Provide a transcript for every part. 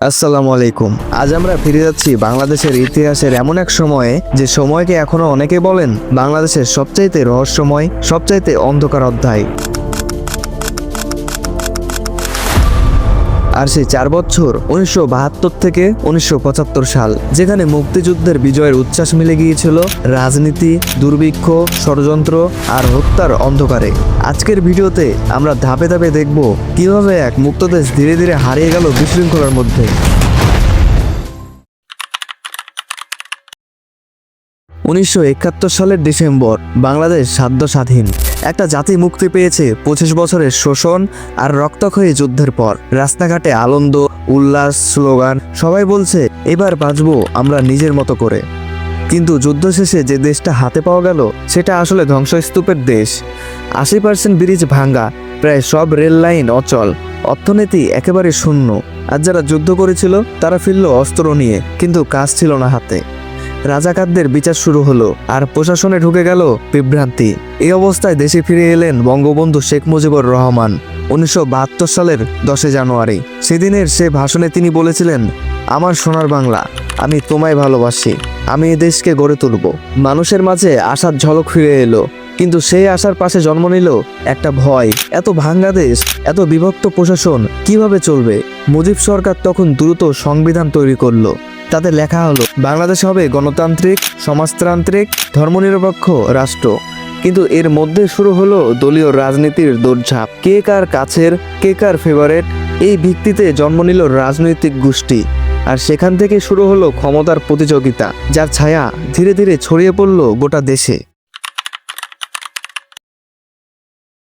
আসসালামু আলাইকুম। আজ আমরা ফিরে যাচ্ছি বাংলাদেশের ইতিহাসের এমন এক সময়ে যে সময়কে এখনও অনেকে বলেন বাংলাদেশের সবচাইতে রহস্যময়, সবচাইতে অন্ধকার অধ্যায়। আর সেই চার বছর উনিশশো বাহাত্তর থেকে উনিশশো পঁচাত্তর সাল, যেখানে মুক্তিযুদ্ধের বিজয়ের উচ্ছ্বাস মিলে গিয়েছিল রাজনীতি, দুর্ভিক্ষ, ষড়যন্ত্র আর হত্যার অন্ধকারে। আজকের ভিডিওতে আমরা ধাপে ধাপে দেখব কীভাবে এক মুক্তদেশ ধীরে ধীরে হারিয়ে গেল বিশৃঙ্খলার মধ্যে। উনিশশো একাত্তর সালের ডিসেম্বর, বাংলাদেশ সাধ্য স্বাধীন একটা জাতি মুক্তি পেয়েছে পঁচিশ বছরের শোষণ আর রক্তক্ষয়ী যুদ্ধের পর। রাস্তাঘাটে আনন্দ, উল্লাস, স্লোগান, সবাই বলছে, এবার বাঁচবো আমরা নিজের মতো করে। কিন্তু যুদ্ধ শেষে যে দেশটা হাতে পাওয়া গেল, সেটা আসলে ধ্বংসস্তূপের দেশ। আশি পার্সেন্ট ব্রিজ ভাঙ্গা প্রায় সব রেল লাইন অচল, অর্থনীতি একেবারে শূন্য। আর যারা যুদ্ধ করেছিল, তারা ফিরল অস্ত্র নিয়ে, কিন্তু কাজ ছিল না হাতে। রাজাকারদের বিচার শুরু হলো আর প্রশাসনে ঢুকে গেল বিভ্রান্তি। এই অবস্থায় দেশে ফিরে এলেন বঙ্গবন্ধু শেখ মুজিবুর রহমান উনিশশো বাহাত্তর সালের দশই জানুয়ারি। সেদিনের সে ভাষণে তিনি বলেছিলেন, আমার সোনার বাংলা, আমি তোমায় ভালোবাসি, আমি এই দেশকে গড়ে তুলব। মানুষের মাঝে আশার ঝলক ফিরে এলো, কিন্তু সেই আশার পাশে জন্ম নিল একটা ভয়, এত ভাঙ্গা দেশ, এত বিভক্ত প্রশাসন, কীভাবে চলবে? মুজিব সরকার তখন দ্রুত সংবিধান তৈরি করল। তাতে লেখা হলো, বাংলাদেশ হবে গণতান্ত্রিক, সমাজতান্ত্রিক, ধর্মনিরপেক্ষ রাষ্ট্র। কিন্তু এর মধ্যে শুরু হলো দলীয় রাজনীতির দৌড়ঝাঁপ। কে কার কাছের, কে কার ফেভারেট এই ভিত্তিতে জন্ম নিল রাজনৈতিক গোষ্ঠী। আর সেখান থেকে শুরু হলো ক্ষমতার প্রতিযোগিতা, যার ছায়া ধীরে ধীরে ছড়িয়ে পড়ল গোটা দেশে।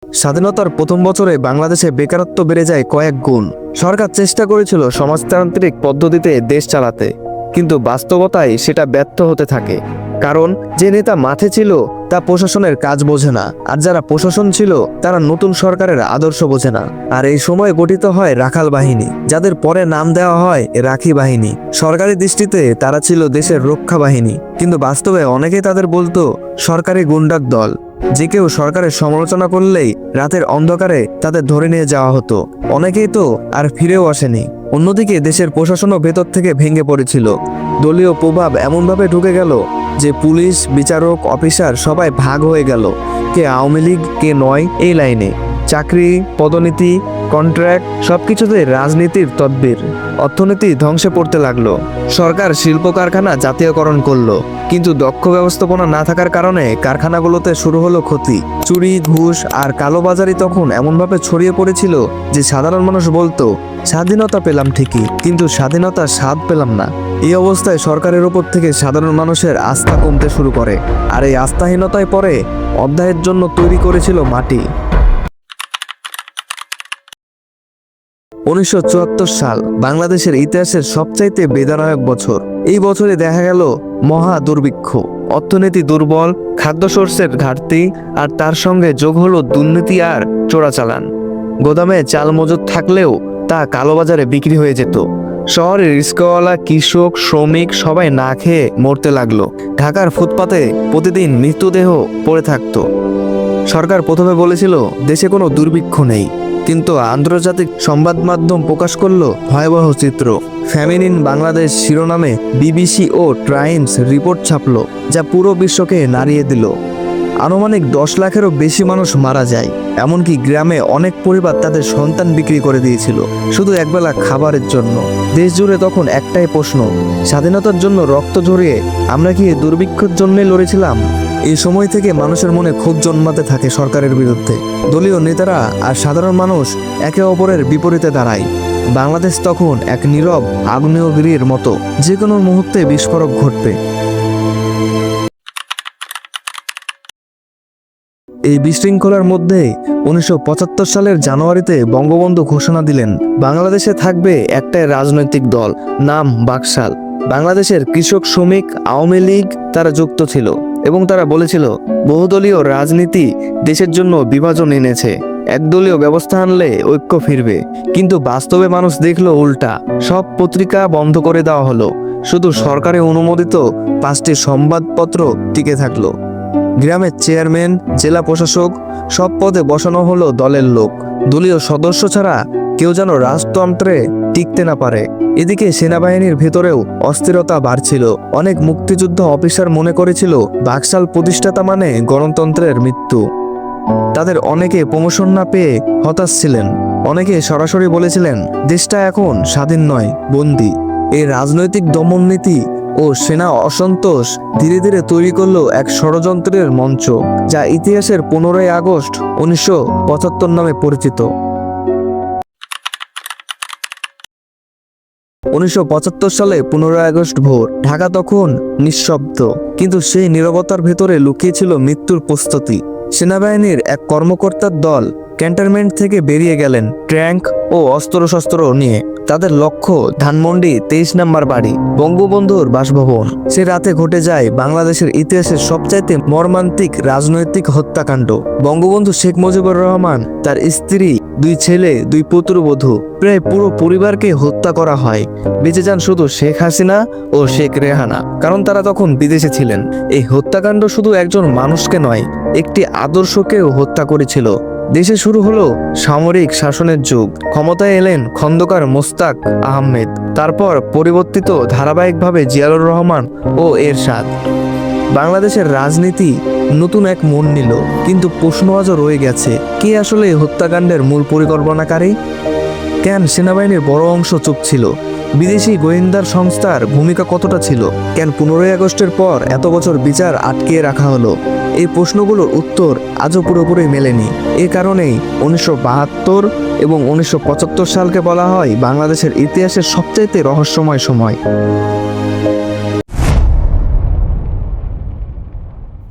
স্বাধীনতার প্রথম বছরে বাংলাদেশে বেকারত্ব বেড়ে যায় কয়েক গুণ। সরকার চেষ্টা করেছিল সমাজতান্ত্রিক পদ্ধতিতে দেশ চালাতে। কিন্তু বাস্তবতায় সেটা ব্যর্থ হতে থাকে। কারণ যে নেতা মাঠে ছিল, তা প্রশাসনের কাজ বোঝে না। আর যারা প্রশাসন ছিল, তারা নতুন সরকারের আদর্শ বোঝে না। আর এই সময় গঠিত হয় রাখাল বাহিনী। যাদের পরে নাম দেওয়া হয় রাখি বাহিনী। সরকারি দৃষ্টিতে তারা ছিল দেশের রক্ষা বাহিনী। কিন্তু বাস্তবে অনেকেই তাদের বলতো, সরকারি গুন্ডার দল। যে কেউ সরকারের সমালোচনা করলেই রাতের অন্ধকারে তাদের ধরে নিয়ে যাওয়া হতো। অনেকেই তো আর ফিরেও আসেনি। অন্যদিকে দেশের প্রশাসনও ভেতর থেকে ভেঙে পড়েছিল। দলীয় প্রভাব এমনভাবে ঢুকে গেল যে পুলিশ, বিচারক, অফিসার সবাই ভাগ হয়ে গেল। কে আওয়ামী লীগ, কে নয়, এই লাইনে। চাকরি, পদোন্নতি কন্ট্রাক্ট, সবকিছুতে রাজনীতির তদবির। অর্থনীতি ধ্বংসে পড়তে লাগল। সরকার শিল্প কারখানা জাতীয়করণ করল। কিন্তু দক্ষ ব্যবস্থাপনা না থাকার কারণে কারখানাগুলোতে শুরু হলো ক্ষতি। চুরি, ঘুষ আর কালোবাজারি তখন এমনভাবে ছড়িয়ে পড়েছিল যে সাধারণ মানুষ বলতো, স্বাধীনতা পেলাম ঠিকই, কিন্তু স্বাধীনতার স্বাদ পেলাম না। এই অবস্থায় সরকারের ওপর থেকে সাধারণ মানুষের আস্থা কমতে শুরু করে। আর এই আস্থাহীনতায় পরে অধ্যায়ের জন্য তৈরি করেছিল মাটি। উনিশশো চুয়াত্তর সাল বাংলাদেশের ইতিহাসের সবচাইতে বেদনায়ক বছর। এই বছরে দেখা গেল মহা দুর্ভিক্ষ। অর্থনীতি দুর্বল খাদ্যশস্যের ঘাটতি, আর তার সঙ্গে যোগ হলো দুর্নীতি আর চোরাচালান। গোদামে চাল মজুদ থাকলেও তা কালোবাজারে বিক্রি হয়ে যেত। শহরের রিস্কাওয়ালা কৃষক, শ্রমিক সবাই না খেয়ে মরতে লাগল। ঢাকার ফুটপাতে প্রতিদিন মৃতদেহ পড়ে থাকতো। সরকার প্রথমে বলেছিল, দেশে কোনো দুর্ভিক্ষ নেই। কিন্তু আন্তর্জাতিক সংবাদ মাধ্যম প্রকাশ করল ভয়াবহ চিত্র। ফ্যামিনিন বাংলাদেশ শিরোনামে বিবিসি ও ট্রাইমস রিপোর্ট ছাপলো, যা পুরো বিশ্বকে নাড়িয়ে দিল। আনুমানিক দশ লাখেরও বেশি মানুষ মারা যায়, এমনকি গ্রামে অনেক পরিবার তাদের সন্তান বিক্রি করে দিয়েছিল, শুধু একবেলা খাবারের জন্য। দেশ জুড়ে তখন একটাই প্রশ্ন, স্বাধীনতার জন্য রক্ত ঝরিয়ে আমরা কি দুর্ভিক্ষের জন্যই লড়েছিলাম? এই সময় থেকে মানুষের মনে ক্ষোভ জন্মাতে থাকে সরকারের বিরুদ্ধে। দলীয় নেতারা আর সাধারণ মানুষ একে অপরের বিপরীতে দাঁড়ায়। বাংলাদেশ তখন এক নীরব, আগ্নেয়গিরির মতো। যে কোনো মুহূর্তে বিস্ফোরক ঘটবে। এই বিশৃঙ্খলার মধ্যে উনিশশো পঁচাত্তর সালের জানুয়ারিতে বঙ্গবন্ধু ঘোষণা দিলেন, বাংলাদেশে থাকবে একটাই রাজনৈতিক দল, নাম বাকশাল। বাংলাদেশের কৃষক, শ্রমিক, আওয়ামী লীগ তারা যুক্ত ছিল। এবং তারা বলেছিল, বহুদলীয় রাজনীতি দেশের জন্য বিভাজন এনেছে। একদলীয় ব্যবস্থা আনলে ঐক্য ফিরবে। কিন্তু বাস্তবে মানুষ দেখল উল্টা। সব পত্রিকা বন্ধ করে দেওয়া হলো। শুধু সরকারে অনুমোদিত পাঁচটি সংবাদপত্র টিকে থাকল। গ্রামের চেয়ারম্যান, জেলা প্রশাসক, সব পদে বসানো হলো দলের লোক। দলীয় সদস্য ছাড়া কেউ যেন রাজতন্ত্রে টিকতে না পারে। এদিকে সেনাবাহিনীর ভেতরেও অস্থিরতা বাড়ছিল। অনেক মুক্তিযুদ্ধ অফিসার মনে করেছিল, বাকশাল প্রতিষ্ঠাতা মানে গণতন্ত্রের মৃত্যু। তাদের অনেকে প্রমোশন না পেয়ে হতাশ ছিলেন। অনেকে সরাসরি বলেছিলেন, দেশটা এখন স্বাধীন নয়, বন্দি। এই রাজনৈতিক দমন নীতি ও সেনা অসন্তোষ ধীরে ধীরে তৈরি করল এক ষড়যন্ত্রের মঞ্চ, যা ইতিহাসের পনেরোই আগস্ট উনিশশো পঁচাত্তর নামে পরিচিত। উনিশশো পঁচাত্তর সালে পনেরোই আগস্ট ভোর, ঢাকা তখন নিঃশব্দ। কিন্তু সেই নিরবতার ভেতরে লুকিয়েছিল মৃত্যুর প্রস্তুতি। সেনাবাহিনীর এক কর্মকর্তার দল ক্যান্টনমেন্ট থেকে বেরিয়ে গেলেন ট্র্যাঙ্ক ও অস্ত্রশস্ত্র নিয়ে তাদের লক্ষ্য ধানমন্ডি তেইশ নাম্বার বাড়ি, বঙ্গবন্ধুর বাসভবন। সে রাতে ঘটে যায় বাংলাদেশের ইতিহাসের সবচাইতে মর্মান্তিক রাজনৈতিক হত্যাকাণ্ড। বঙ্গবন্ধু শেখ মুজিবুর রহমান, তার স্ত্রী, দুই ছেলে, দুই পুত্রবধূ, প্রায় পুরো পরিবারকে হত্যা করা হয়। বেঁচে যান শুধু শেখ হাসিনা ও শেখ রেহানা, কারণ তারা তখন বিদেশে ছিলেন। এই হত্যাকাণ্ড শুধু একজন মানুষকে নয়, একটি আদর্শকেও হত্যা করেছিল। দেশে শুরু হলো সামরিক শাসনের যুগ। ক্ষমতায় এলেন খন্দকার মোস্তাক আহমেদ। তারপর পরিবর্তিত ধারাবাহিকভাবে জিয়াউর রহমান ও এরশাদ। বাংলাদেশের রাজনীতি নতুন এক মন নিল, কিন্তু প্রশ্ন আজও রয়ে গেছে, কে আসলে হত্যাকাণ্ডের মূল পরিকল্পনাকারী? কেন সেনাবাহিনীর বড় অংশ চুপ ছিল? বিদেশি গোয়েন্দার সংস্থার ভূমিকা কতটা ছিল? কেন পনেরোই আগস্টের পর এত বছর বিচার আটকে রাখা হলো? এই প্রশ্নগুলোর উত্তর আজও পুরোপুরি মেলেনি। এ কারণেই উনিশশো বাহাত্তর এবং উনিশশো পঁচাত্তর সালকে বলা হয় বাংলাদেশের ইতিহাসের সবচাইতে রহস্যময় সময়।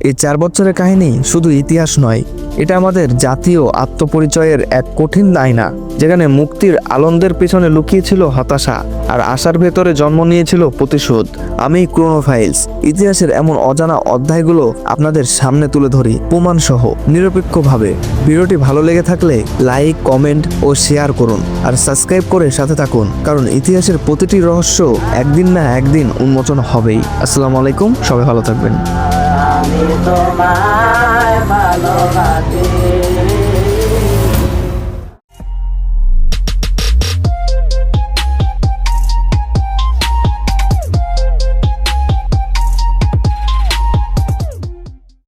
এই চার বছরের কাহিনী শুধু ইতিহাস নয় এটা আমাদের জাতীয় আত্মপরিচয়ের এক কঠিন আয়না, যেখানে মুক্তির আনন্দের পেছনে লুকিয়েছিল হতাশা আর আশার ভেতরে জন্ম নিয়েছিল প্রতিশোধ। আমি ক্রোনোফাইলস, ইতিহাসের এমন অজানা অধ্যায়গুলো আপনাদের সামনে তুলে ধরি প্রমাণ সহ নিরপেক্ষভাবে। ভিডিওটি ভালো লেগে থাকলে লাইক, কমেন্ট ও শেয়ার করুন আর সাবস্ক্রাইব করে সাথে থাকুন, কারণ ইতিহাসের প্রতিটি রহস্য একদিন না একদিন উন্মোচন হবেই। আসসালামু আলাইকুম, সবাই ভালো থাকবেন। আমি তোমায় ভালোবাসি।